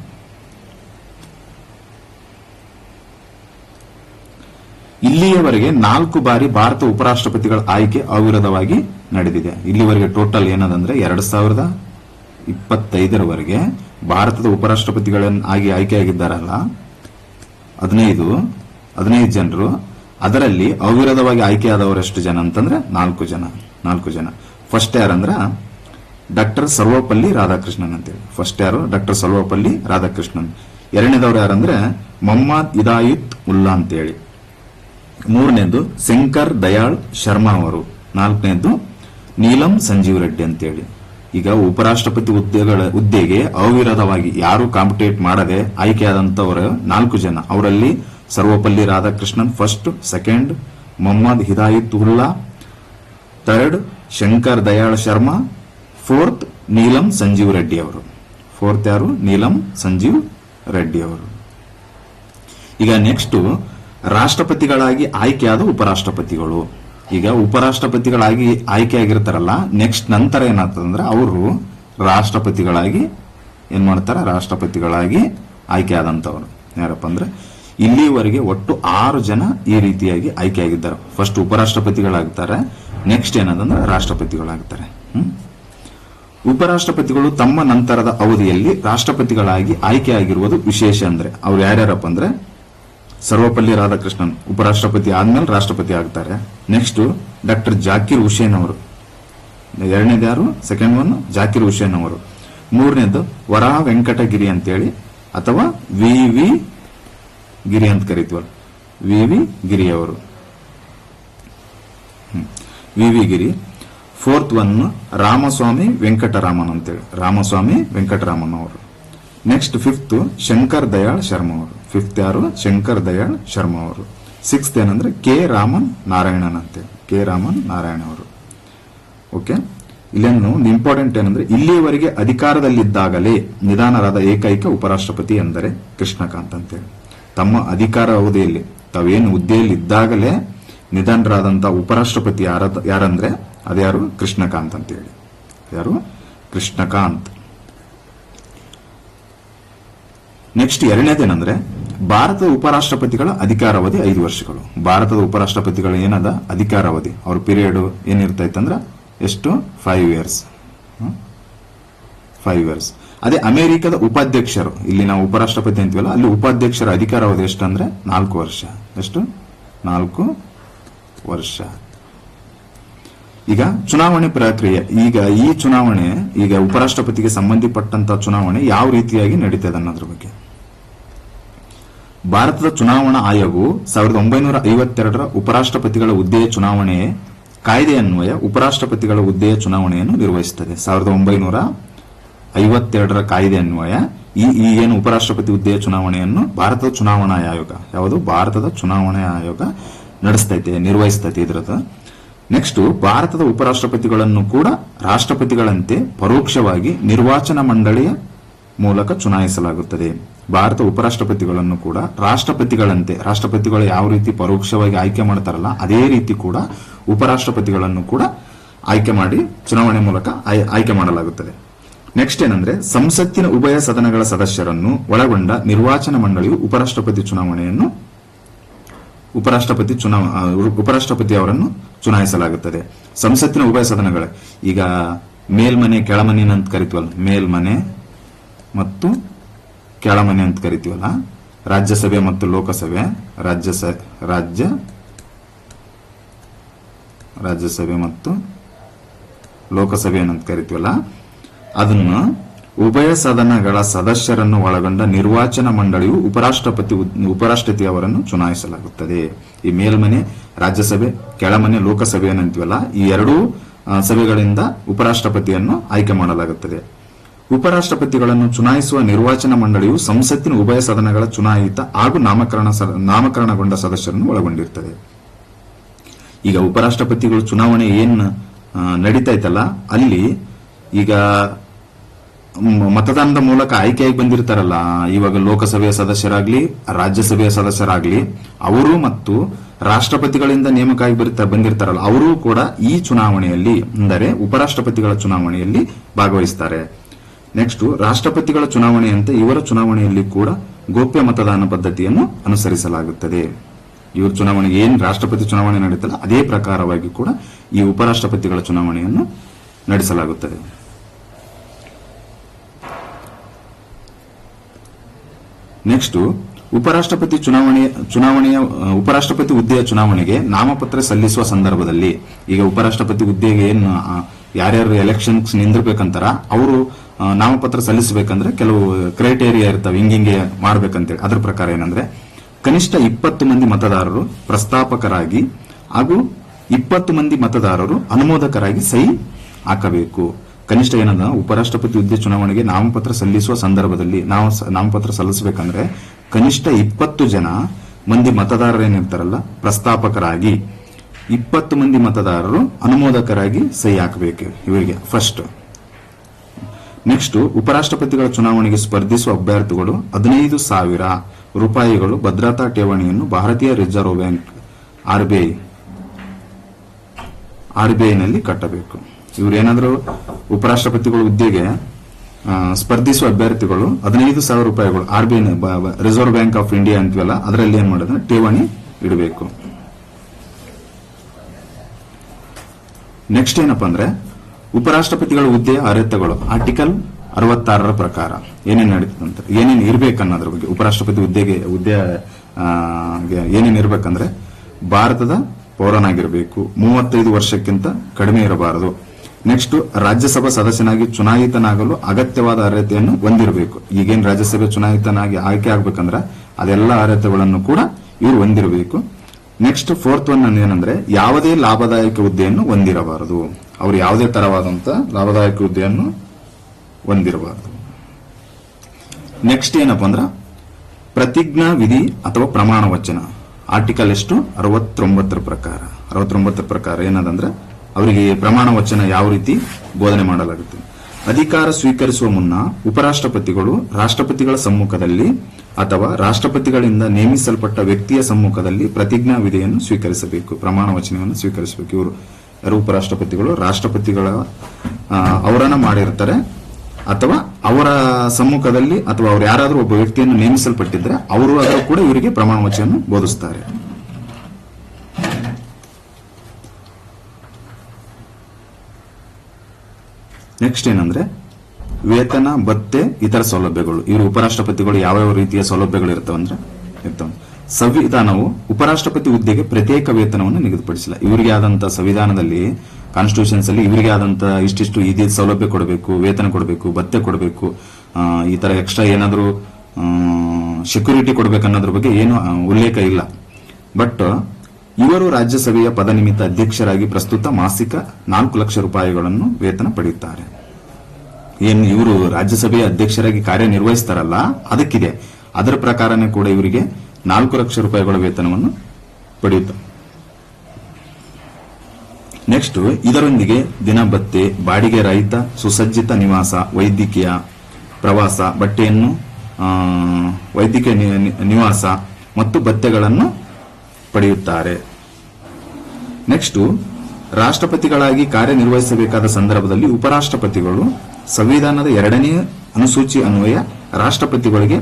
ಇಲ್ಲಿಯವರೆಗೆ ನಾಲ್ಕು ಬಾರಿ ಭಾರತ ಉಪರಾಷ್ಟ್ರಪತಿಗಳ ಆಯ್ಕೆ ಅವಿರೋಧವಾಗಿ ನಡೆದಿದೆ. ಇಲ್ಲಿವರೆಗೆ ಟೋಟಲ್ ಏನದಂದ್ರೆ, ಎರಡ್ ಸಾವಿರದ ಇಪ್ಪತ್ತೈದರವರೆಗೆ ಭಾರತದ ಉಪರಾಷ್ಟ್ರಪತಿಗಳನ್ನ ಆಗಿ ಆಯ್ಕೆಯಾಗಿದ್ದಾರಲ್ಲ. ಹದಿನೈದು ಹದಿನೈದು ಜನರು ಅದರಲ್ಲಿ ಅವಿರೋಧವಾಗಿ ಆಯ್ಕೆಯಾದವರು ಎಷ್ಟು ಜನ ಅಂತಂದ್ರೆ ನಾಲ್ಕು ಜನ ನಾಲ್ಕು ಜನ. ಫಸ್ಟ್ ಯಾರಂದ್ರ ಡಾಕ್ಟರ್ ಸರ್ವಪಲ್ಲಿ ರಾಧಾಕೃಷ್ಣನ್ ಅಂತೇಳಿ ಫಸ್ಟ್ ಯಾರು? ಡಾಕ್ಟರ್ ಸರ್ವಪಲ್ಲಿ ರಾಧಾಕೃಷ್ಣನ್. ಎರಡನೇದವ್ರು ಯಾರಂದ್ರೆ ಮೊಹಮ್ಮದ್ ಇದಾಯುತ್ ಉಲ್ಲಾ ಅಂತೇಳಿ. ಮೂರನೇದು ಶಂಕರ್ ದಯಾಳ್ ಶರ್ಮಾ ಅವರು. ನಾಲ್ಕನೇದು ನೀಲಂ ಸಂಜೀವ್ ರೆಡ್ಡಿ ಅಂತೇಳಿ. ಈಗ ಉಪರಾಷ್ಟ್ರಪತಿ ಹುದ್ದೆಗಳ ಹುದ್ದೆಗೆ ಅವಿರೋಧವಾಗಿ ಯಾರು ಕಾಂಪಿಟೇಟ್ ಮಾಡದೆ ಆಯ್ಕೆಯಾದಂತವರು ನಾಲ್ಕು ಜನ. ಅವರಲ್ಲಿ Sarvepalli Radhakrishnan first second Mohammad Hidayat Ullah third Shankar Dayal Sharma fourth Neelam Sanjiva Reddy ಅವರು. ಫೋರ್ತ್ ಯಾರು? ನೀಲಂ ಸಂಜೀವ್ ರೆಡ್ಡಿ ಅವರು. ಈಗ ನೆಕ್ಸ್ಟ್ ರಾಷ್ಟ್ರಪತಿಗಳಾಗಿ ಆಯ್ಕೆಯಾದ ಉಪರಾಷ್ಟ್ರಪತಿಗಳು. ಈಗ ಉಪರಾಷ್ಟ್ರಪತಿಗಳಾಗಿ ಆಯ್ಕೆಯಾಗಿರ್ತಾರಲ್ಲ ನೆಕ್ಸ್ಟ್ ನಂತರ ಏನಾಗ್ತದಂದ್ರೆ ಅವರು ರಾಷ್ಟ್ರಪತಿಗಳಾಗಿ ಏನ್ ಮಾಡ್ತಾರೆ? ರಾಷ್ಟ್ರಪತಿಗಳಾಗಿ ಆಯ್ಕೆ ಆಯ್ಕೆಯಾದಂತವರು. ಯಾರಪ್ಪ ಅಂದ್ರೆ ಇಲ್ಲಿವರೆಗೆ ಒಟ್ಟು ಆರು ಜನ ಈ ರೀತಿಯಾಗಿ ಆಯ್ಕೆಯಾಗಿದ್ದಾರೆ. First ಉಪರಾಷ್ಟ್ರಪತಿಗಳಾಗ್ತಾರೆ next ಏನದಂದ್ರೆ ರಾಷ್ಟ್ರಪತಿಗಳಾಗ್ತಾರೆ. ಉಪರಾಷ್ಟ್ರಪತಿಗಳು ತಮ್ಮ ನಂತರದ ಅವಧಿಯಲ್ಲಿ ರಾಷ್ಟ್ರಪತಿಗಳಾಗಿ ಆಯ್ಕೆಯಾಗಿರುವುದು ವಿಶೇಷ ಅಂದ್ರೆ, ಅವ್ರು ಯಾರ್ಯಾರಪ್ಪ ಅಂದ್ರೆ, ಸರ್ವಪಲ್ಲಿ ರಾಧಾಕೃಷ್ಣನ್ ಉಪರಾಷ್ಟ್ರಪತಿ ಆದ್ಮೇಲೆ ರಾಷ್ಟ್ರಪತಿ ಆಗ್ತಾರೆ. ನೆಕ್ಸ್ಟ್ ಡಾಕ್ಟರ್ ಜಾಕಿರ್ ಹುಸೇನ್ ಅವರು. ಎರಡನೇದು ಯಾರು? ಸೆಕೆಂಡ್ ಒನ್ ಜಾಕಿರ್ ಹುಸೇನ್ ಅವರು. ಮೂರನೇದು ವರಾ ವೆಂಕಟಗಿರಿ ಅಂತೇಳಿ, ಅಥವಾ ವಿ ವಿ ಗಿರಿ ಅಂತ ಕರಿತೀವಲ್ಲ. ವಿ ವಿ ಗಿರಿ ಅವರು. V V Giri. Fourth one Ramaswamy Venkataraman ಅಂತೇಳಿ. ರಾಮಸ್ವಾಮಿ ವೆಂಕಟರಾಮನ್ ಅವರು. ನೆಕ್ಸ್ಟ್ ಫಿಫ್ತ್ ಶಂಕರ್ ದಯಾಳ್ ಶರ್ಮಾ ಅವರು. ಫಿಫ್ತ್ ಯಾರು? ಶಂಕರ್ ದಯಾಳ್ ಶರ್ಮಾ ಅವರು. ಸಿಕ್ಸ್ತ್ ಏನಂದ್ರೆ ಕೆ ರಾಮನ್ ನಾರಾಯಣನ್ ಅಂತೇಳಿ. ಕೆ ರಾಮನ್ ನಾರಾಯಣ ಅವರು. ಓಕೆ ಇಲ್ಲೇನು ಇಂಪಾರ್ಟೆಂಟ್ ಏನಂದ್ರೆ ಇಲ್ಲಿಯವರೆಗೆ ಅಧಿಕಾರದಲ್ಲಿದ್ದಾಗಲೇ ನಿಧಾನರಾದ ಏಕೈಕ ಉಪರಾಷ್ಟ್ರಪತಿ ಎಂದರೆ ಕೃಷ್ಣಕಾಂತ್ ಅಂತೇಳಿ. ತಮ್ಮ ಅಧಿಕಾರ ಅವಧಿಯಲ್ಲಿ, ತಾವೇನು ಹುದ್ದೆಯಲ್ಲಿ ಇದ್ದಾಗಲೇ ನಿಧನರಾದಂಥ ಉಪರಾಷ್ಟ್ರಪತಿ ಯಾರ, ಯಾರಂದ್ರೆ ಅದ್ಯಾರು ಕೃಷ್ಣಕಾಂತ್ ಅಂತೇಳಿ. ಯಾರು? ಕೃಷ್ಣಕಾಂತ್. ನೆಕ್ಸ್ಟ್ ಎರಡನೇದೇನಂದ್ರೆ, ಭಾರತದ ಉಪರಾಷ್ಟ್ರಪತಿಗಳ ಅಧಿಕಾರಾವಧಿ ಐದು ವರ್ಷಗಳು. ಭಾರತದ ಉಪರಾಷ್ಟ್ರಪತಿಗಳ ಏನದ? ಅಧಿಕಾರಾವಧಿ. ಅವ್ರ ಪೀರಿಯಡ್ ಏನಿರ್ತೈತಂದ್ರ? ಎಷ್ಟು? ಫೈವ್ ಇಯರ್ಸ್ ಫೈವ್ ಇಯರ್ಸ್ ಅದೇ ಅಮೆರಿಕದ ಉಪಾಧ್ಯಕ್ಷರು. ಇಲ್ಲಿ ನಾವು ಉಪರಾಷ್ಟ್ರಪತಿ ಅಂತೀವಲ್ಲ, ಅಲ್ಲಿ ಉಪಾಧ್ಯಕ್ಷರ ಅಧಿಕಾರಾವಧಿ ಎಷ್ಟು ಅಂದ್ರೆ ನಾಲ್ಕು ವರ್ಷ. ಎಷ್ಟು? ನಾಲ್ಕು ವರ್ಷ. ಈಗ ಚುನಾವಣೆ ಪ್ರಕ್ರಿಯೆ. ಈಗ ಈ ಚುನಾವಣೆ, ಈಗ ಉಪರಾಷ್ಟ್ರಪತಿಗೆ ಸಂಬಂಧಪಟ್ಟಂತ ಚುನಾವಣೆ ಯಾವ ರೀತಿಯಾಗಿ ನಡೀತದೆ ಅನ್ನೋದ್ರ ಬಗ್ಗೆ. ಭಾರತದ ಚುನಾವಣಾ ಆಯೋಗವು ಸಾವಿರದ ಒಂಬೈನೂರ ಐವತ್ತೆರಡರ ಉಪರಾಷ್ಟ್ರಪತಿಗಳ ಹುದ್ದೆಯ ಚುನಾವಣೆ, ಕಾಯ್ದೆ ಅನ್ವಯ ಉಪರಾಷ್ಟ್ರಪತಿಗಳ ಹುದ್ದೆಯ ಚುನಾವಣೆಯನ್ನು ನಿರ್ವಹಿಸುತ್ತದೆ. ಸಾವಿರದ ಒಂಬೈನೂರ ಐವತ್ತೆರಡರ ಕಾಯ್ದೆ ಅನ್ವಯ, ಈ ಈ ಏನು ಉಪರಾಷ್ಟ್ರಪತಿ ಹುದ್ದೆಯ ಚುನಾವಣೆಯನ್ನು ಭಾರತದ ಚುನಾವಣಾ ಆಯೋಗ, ಯಾವುದು? ಭಾರತದ ಚುನಾವಣಾ ಆಯೋಗ ನಡೆಸ್ತೈತೆ, ನಿರ್ವಹಿಸ್ತೈತೆ ಇದರದ ನೆಕ್ಸ್ಟ್ ಭಾರತದ ಉಪರಾಷ್ಟ್ರಪತಿಗಳನ್ನು ಕೂಡ ರಾಷ್ಟ್ರಪತಿಗಳಂತೆ ಪರೋಕ್ಷವಾಗಿ ನಿರ್ವಾಚನ ಮಂಡಳಿಯ ಮೂಲಕ ಚುನಾಯಿಸಲಾಗುತ್ತದೆ. ಭಾರತ ಉಪರಾಷ್ಟ್ರಪತಿಗಳನ್ನು ಕೂಡ ರಾಷ್ಟ್ರಪತಿಗಳಂತೆ, ರಾಷ್ಟ್ರಪತಿಗಳು ಯಾವ ರೀತಿ ಪರೋಕ್ಷವಾಗಿ ಆಯ್ಕೆ ಮಾಡ್ತಾರಲ್ಲ, ಅದೇ ರೀತಿ ಕೂಡ ಉಪರಾಷ್ಟ್ರಪತಿಗಳನ್ನು ಕೂಡ ಆಯ್ಕೆ ಮಾಡಿ ಚುನಾವಣೆ ಮೂಲಕ ಆಯ್- ಆಯ್ಕೆ ಮಾಡಲಾಗುತ್ತದೆ. ನೆಕ್ಸ್ಟ್ ಏನಂದ್ರೆ, ಸಂಸತ್ತಿನ ಉಭಯ ಸದನಗಳ ಸದಸ್ಯರನ್ನು ಒಳಗೊಂಡ ನಿರ್ವಾಚನ ಮಂಡಳಿಯು ಉಪರಾಷ್ಟ್ರಪತಿ ಚುನಾವಣೆಯನ್ನು, ಉಪರಾಷ್ಟ್ರಪತಿ ಚುನಾವ ಉಪರಾಷ್ಟ್ರಪತಿ ಅವರನ್ನು ಚುನಾಯಿಸಲಾಗುತ್ತದೆ. ಸಂಸತ್ತಿನ ಉಭಯ ಸದನಗಳ. ಈಗ ಮೇಲ್ಮನೆ, ಕೆಳಮನೆ ಅಂತ ಕರಿತೀವಲ್ಲ? ಮೇಲ್ಮನೆ ಮತ್ತು ಕೆಳಮನೆ ಅಂತ ಕರಿತೀವಲ್ಲ? ರಾಜ್ಯಸಭೆ ಮತ್ತು ಲೋಕಸಭೆ ರಾಜ್ಯ ರಾಜ್ಯ, ರಾಜ್ಯಸಭೆ ಮತ್ತು ಲೋಕಸಭೆ ಏನಂತ ಕರಿತೀವಲ್ಲ? ಅದನ್ನು ಉಭಯ ಸದನಗಳ ಸದಸ್ಯರನ್ನು ಒಳಗೊಂಡ ನಿರ್ವಾಚನ ಮಂಡಳಿಯು ಉಪರಾಷ್ಟ್ರಪತಿ ಉಪರಾಷ್ಟ್ರಪತಿ ಅವರನ್ನು ಚುನಾಯಿಸಲಾಗುತ್ತದೆ. ಈ ಮೇಲ್ಮನೆ ರಾಜ್ಯಸಭೆ, ಕೆಳಮನೆ ಲೋಕಸಭೆ ಏನಂತೀವಲ್ಲ, ಈ ಎರಡೂ ಸಭೆಗಳಿಂದ ಉಪರಾಷ್ಟ್ರಪತಿಯನ್ನು ಆಯ್ಕೆ ಮಾಡಲಾಗುತ್ತದೆ. ಉಪರಾಷ್ಟ್ರಪತಿಗಳನ್ನು ಚುನಾಯಿಸುವ ನಿರ್ವಾಚನ ಮಂಡಳಿಯು ಸಂಸತ್ತಿನ ಉಭಯ ಸದನಗಳ ಚುನಾಯಿತ ಹಾಗೂ ನಾಮಕರಣ ನಾಮಕರಣಗೊಂಡ ಸದಸ್ಯರನ್ನು ಒಳಗೊಂಡಿರುತ್ತದೆ ಈಗ ಉಪರಾಷ್ಟ್ರಪತಿಗಳು ಚುನಾವಣೆ ಏನ್ ನಡೀತಾ ಇತ್ತಲ್ಲ, ಅಲ್ಲಿ ಈಗ ಮತದಾನದ ಮೂಲಕ ಆಯ್ಕೆಯಾಗಿ ಬಂದಿರ್ತಾರಲ್ಲ, ಇವಾಗ ಲೋಕಸಭೆಯ ಸದಸ್ಯರಾಗ್ಲಿ, ರಾಜ್ಯಸಭೆಯ ಸದಸ್ಯರಾಗ್ಲಿ, ಅವರು ಮತ್ತು ರಾಷ್ಟ್ರಪತಿಗಳಿಂದ ನೇಮಕ ಆಗಿ ಬಂದಿರ್ತಾರಲ್ಲ, ಅವರು ಕೂಡ ಈ ಚುನಾವಣೆಯಲ್ಲಿ, ಅಂದರೆ ಉಪರಾಷ್ಟ್ರಪತಿಗಳ ಚುನಾವಣೆಯಲ್ಲಿ ಭಾಗವಹಿಸ್ತಾರೆ. ನೆಕ್ಸ್ಟ್, ರಾಷ್ಟ್ರಪತಿಗಳ ಚುನಾವಣೆಯಂತೆ ಇವರ ಚುನಾವಣೆಯಲ್ಲಿ ಕೂಡ ಗೋಪ್ಯ ಮತದಾನ ಪದ್ಧತಿಯನ್ನು ಅನುಸರಿಸಲಾಗುತ್ತದೆ. ಇವರ ಚುನಾವಣೆ ಏನು ರಾಷ್ಟ್ರಪತಿ ಚುನಾವಣೆ ನಡೀತಲ್ಲ, ಅದೇ ಪ್ರಕಾರವಾಗಿ ಕೂಡ ಈ ಉಪರಾಷ್ಟ್ರಪತಿಗಳ ಚುನಾವಣೆಯನ್ನು ನಡೆಸಲಾಗುತ್ತದೆ. ನೆಕ್ಸ್ಟ್ ಉಪರಾಷ್ಟ್ರಪತಿ ಚುನಾವಣೆ, ಚುನಾವಣೆಯ, ಉಪರಾಷ್ಟ್ರಪತಿ ಹುದ್ದೆಯ ಚುನಾವಣೆಗೆ ನಾಮಪತ್ರ ಸಲ್ಲಿಸುವ ಸಂದರ್ಭದಲ್ಲಿ, ಈಗ ಉಪರಾಷ್ಟ್ರಪತಿ ಹುದ್ದೆಗೆ ಏನು ಯಾರ್ಯಾರು ಎಲೆಕ್ಷನ್ಸ್ ನಿಂದಿರ್ಬೇಕಂತಾರ, ಅವರು ನಾಮಪತ್ರ ಸಲ್ಲಿಸಬೇಕಂದ್ರೆ ಕೆಲವು ಕ್ರೈಟೇರಿಯಾ ಇರ್ತವೆ, ಹಿಂಗಿಂಗೆ ಮಾಡ್ಬೇಕಂತೇಳಿ. ಅದ್ರ ಪ್ರಕಾರ ಏನಂದ್ರೆ, ಕನಿಷ್ಠ ಇಪ್ಪತ್ತು ಮಂದಿ ಮತದಾರರು ಪ್ರಸ್ತಾಪಕರಾಗಿ ಹಾಗೂ ಇಪ್ಪತ್ತು ಮಂದಿ ಮತದಾರರು ಅನುಮೋದಕರಾಗಿ ಸಹಿ ಹಾಕಬೇಕು. ಕನಿಷ್ಠ ಏನಂದ ಉಪರಾಷ್ಟ್ರಪತಿ ಹುದ್ದೆ ಚುನಾವಣೆಗೆ ನಾಮಪತ್ರ ಸಲ್ಲಿಸುವ ಸಂದರ್ಭದಲ್ಲಿ ನಾವು ನಾಮಪತ್ರ ಸಲ್ಲಿಸಬೇಕಂದ್ರೆ ಕನಿಷ್ಠ ಇಪ್ಪತ್ತು ಜನ ಮಂದಿ ಮತದಾರರೇನಿರ್ತಾರಲ್ಲ ಪ್ರಸ್ತಾಪಕರಾಗಿ. ಇಪ್ಪತ್ತು ಮಂದಿ ಮತದಾರರು ಅನುಮೋದಕರಾಗಿ ಸಹಿ ಹಾಕಬೇಕು ಇವರಿಗೆ ಫಸ್ಟ್ ನೆಕ್ಸ್ಟ್ ಉಪರಾಷ್ಟ್ರಪತಿಗಳ ಚುನಾವಣೆಗೆ ಸ್ಪರ್ಧಿಸುವ ಅಭ್ಯರ್ಥಿಗಳು ಹದಿನೈದು ಸಾವಿರ ರೂಪಾಯಿಗಳು ಭದ್ರತಾ ಠೇವಣಿಯನ್ನು ಭಾರತೀಯ ರಿಸರ್ವ್ ಬ್ಯಾಂಕ್ ಆರ್ಬಿಐ ಆರ್ಬಿಐನಲ್ಲಿ ಕಟ್ಟಬೇಕು. ಇವ್ರು ಏನಾದರೂ ಉಪರಾಷ್ಟ್ರಪತಿಗಳ ಹುದ್ದೆಗೆ ಸ್ಪರ್ಧಿಸುವ ಅಭ್ಯರ್ಥಿಗಳು ಹದಿನೈದು ಸಾವಿರ ರೂಪಾಯಿಗಳು. RBI reserve bank of India ಅಂತೀವಲ್ಲ, ಅದರಲ್ಲಿ ಏನ್ ಮಾಡಿದ್ರೆ ಠೇವಣಿ ಇಡಬೇಕು. ನೆಕ್ಸ್ಟ್ ಏನಪ್ಪಾ ಅಂದ್ರೆ, ಉಪರಾಷ್ಟ್ರಪತಿಗಳ ಹುದ್ದೆಯ ಅರ್ಹತೆಗಳು. ಆರ್ಟಿಕಲ್ ಅರವತ್ತಾರರ ಪ್ರಕಾರ ಏನೇನ್ ನಡೀತದಂತ, ಏನೇನ್ ಇರ್ಬೇಕನ್ನೋದ್ರ ಬಗ್ಗೆ, ಉಪರಾಷ್ಟ್ರಪತಿ ಹುದ್ದೆಗೆ ಹುದ್ದೆ ಏನೇನ್ ಇರ್ಬೇಕಂದ್ರೆ, ಭಾರತದ ಪೌರನಾಗಿರಬೇಕು. ಮೂವತ್ತೈದು ವರ್ಷಕ್ಕಿಂತ ಕಡಿಮೆ ಇರಬಾರದು. ನೆಕ್ಸ್ಟ್ ರಾಜ್ಯಸಭಾ ಸದಸ್ಯನಾಗಿ ಚುನಾಯಿತನಾಗಲು ಅಗತ್ಯವಾದ ಅರ್ಹತೆಯನ್ನು ಹೊಂದಿರಬೇಕು. ಈಗೇನ್ ರಾಜ್ಯಸಭೆ ಚುನಾಯಿತನಾಗಿ ಆಯ್ಕೆ ಆಗ್ಬೇಕಂದ್ರೆ ಅದೆಲ್ಲ ಅರ್ಹತೆಗಳನ್ನು ಕೂಡ ಇವರು ಹೊಂದಿರಬೇಕು. ನೆಕ್ಸ್ಟ್ ಫೋರ್ತ್ ಒನ್ ಏನಂದ್ರೆ ಯಾವುದೇ ಲಾಭದಾಯಕ ಹುದ್ದೆಯನ್ನು ಹೊಂದಿರಬಾರದು. ಅವರು ಯಾವುದೇ ತರವಾದಂತ ಲಾಭದಾಯಕ ಹುದ್ದೆಯನ್ನು ಹೊಂದಿರಬಾರದು. ನೆಕ್ಸ್ಟ್ ಏನಪ್ಪ ಅಂದ್ರ ಪ್ರತಿಜ್ಞಾ ವಿಧಿ ಅಥವಾ ಪ್ರಮಾಣ ವಚನ. ಆರ್ಟಿಕಲ್ ಎಷ್ಟು? ಅರವತ್ತೊಂಬತ್ತರ ಪ್ರಕಾರ. ಅರವತ್ತೊಂಬತ್ತರ ಪ್ರಕಾರ ಏನದಂದ್ರೆ ಅವರಿಗೆ ಪ್ರಮಾಣ ವಚನ ಯಾವ ರೀತಿ ಬೋಧನೆ ಮಾಡಲಾಗುತ್ತೆ? ಅಧಿಕಾರ ಸ್ವೀಕರಿಸುವ ಮುನ್ನ ಉಪರಾಷ್ಟ್ರಪತಿಗಳು ರಾಷ್ಟ್ರಪತಿಗಳ ಸಮ್ಮುಖದಲ್ಲಿ ಅಥವಾ ರಾಷ್ಟ್ರಪತಿಗಳಿಂದ ನೇಮಿಸಲ್ಪಟ್ಟ ವ್ಯಕ್ತಿಯ ಸಮ್ಮುಖದಲ್ಲಿ ಪ್ರತಿಜ್ಞಾ ವಿಧಿಯನ್ನು ಸ್ವೀಕರಿಸಬೇಕು, ಪ್ರಮಾಣ ವಚನವನ್ನು ಸ್ವೀಕರಿಸಬೇಕು. ಇವರು ಯಾರು? ಉಪರಾಷ್ಟ್ರಪತಿಗಳು ರಾಷ್ಟ್ರಪತಿಗಳ ಅವರನ್ನ ಮಾಡಿರ್ತಾರೆ. ಅಥವಾ ಅವರ ಸಮ್ಮುಖದಲ್ಲಿ ಅಥವಾ ಅವ್ರು ಯಾರಾದರೂ ಒಬ್ಬ ವ್ಯಕ್ತಿಯನ್ನು ನೇಮಿಸಲ್ಪಟ್ಟಿದ್ರೆ ಅವರು ಅದರ ಕೂಡ ಇವರಿಗೆ ಪ್ರಮಾಣ ವಚನ ಬೋಧಿಸ್ತಾರೆ. ನೆಕ್ಸ್ಟ್ ಏನಂದ್ರೆ, ವೇತನ, ಭತ್ತೆ, ಇತರ ಸೌಲಭ್ಯಗಳು. ಇವರು ಉಪರಾಷ್ಟ್ರಪತಿಗಳು ಯಾವ್ಯಾವ ರೀತಿಯ ಸೌಲಭ್ಯಗಳು ಇರ್ತವಂದ್ರೆ ಇರ್ತವೆ. ಸಂವಿಧಾನವು ಉಪರಾಷ್ಟ್ರಪತಿ ಹುದ್ದೆಗೆ ಪ್ರತ್ಯೇಕ ವೇತನವನ್ನು ನಿಗದಿಪಡಿಸಿಲ್ಲ. ಇವರಿಗೆ ಆದಂತ ಸಂವಿಧಾನದಲ್ಲಿ ಕಾನ್ಸ್ಟಿಟ್ಯೂಷನ್ಸ್ ಅಲ್ಲಿ ಇವರಿಗೆ ಆದಂತ ಇಷ್ಟಿಷ್ಟು ಇದೇ ಸೌಲಭ್ಯ ಕೊಡಬೇಕು, ವೇತನ ಕೊಡಬೇಕು, ಭತ್ತೆ ಕೊಡಬೇಕು ಈ ತರ ಎಕ್ಸ್ಟ್ರಾ ಏನಾದರೂ ಸೆಕ್ಯೂರಿಟಿ ಕೊಡಬೇಕು ಅನ್ನೋದ್ರ ಬಗ್ಗೆ ಏನು ಉಲ್ಲೇಖ ಇಲ್ಲ. ಬಟ್ ಇವರು ರಾಜ್ಯಸಭೆಯ ಪದನಿಮಿತ್ತ ಅಧ್ಯಕ್ಷರಾಗಿ ಪ್ರಸ್ತುತ ಮಾಸಿಕ ನಾಲ್ಕು ಲಕ್ಷ ರೂಪಾಯಿಗಳನ್ನು ವೇತನ ಪಡೆಯುತ್ತಾರೆ. ಏನು ಇವರು ರಾಜ್ಯಸಭೆಯ ಅಧ್ಯಕ್ಷರಾಗಿ ಕಾರ್ಯನಿರ್ವಹಿಸ್ತಾರಲ್ಲ, ಅದಕ್ಕಿದೆ. ಅದರ ಪ್ರಕಾರನೇ ಕೂಡ ಇವರಿಗೆ ನಾಲ್ಕು ಲಕ್ಷ ರೂಪಾಯಿಗಳ ವೇತನವನ್ನು ಪಡೆಯುತ್ತಾರೆ ನೆಕ್ಸ್ಟ್, ಇದರೊಂದಿಗೆ ದಿನಭತ್ತೆ ಬಾಡಿಗೆ ರಹಿತ, ಸುಸಜ್ಜಿತ ನಿವಾಸ, ವೈದ್ಯಕೀಯ ಪ್ರವಾಸ, ಬಟ್ಟೆಯನ್ನು ವೈದ್ಯಕೀಯ ನಿವಾಸ ಮತ್ತು ಭತ್ಯೆಗಳನ್ನು ಪಡೆಯುತ್ತಾರೆ. ನೆಕ್ಸ್ಟ್ ರಾಷ್ಟ್ರಪತಿಗಳಾಗಿ ಕಾರ್ಯನಿರ್ವಹಿಸಬೇಕಾದ ಸಂದರ್ಭದಲ್ಲಿ ಉಪರಾಷ್ಟ್ರಪತಿಗಳು ಸಂವಿಧಾನದ ಎರಡನೇ ಅನುಸೂಚಿ ಅನ್ವಯ, ರಾಷ್ಟ್ರಪತಿಗಳಿಗೆ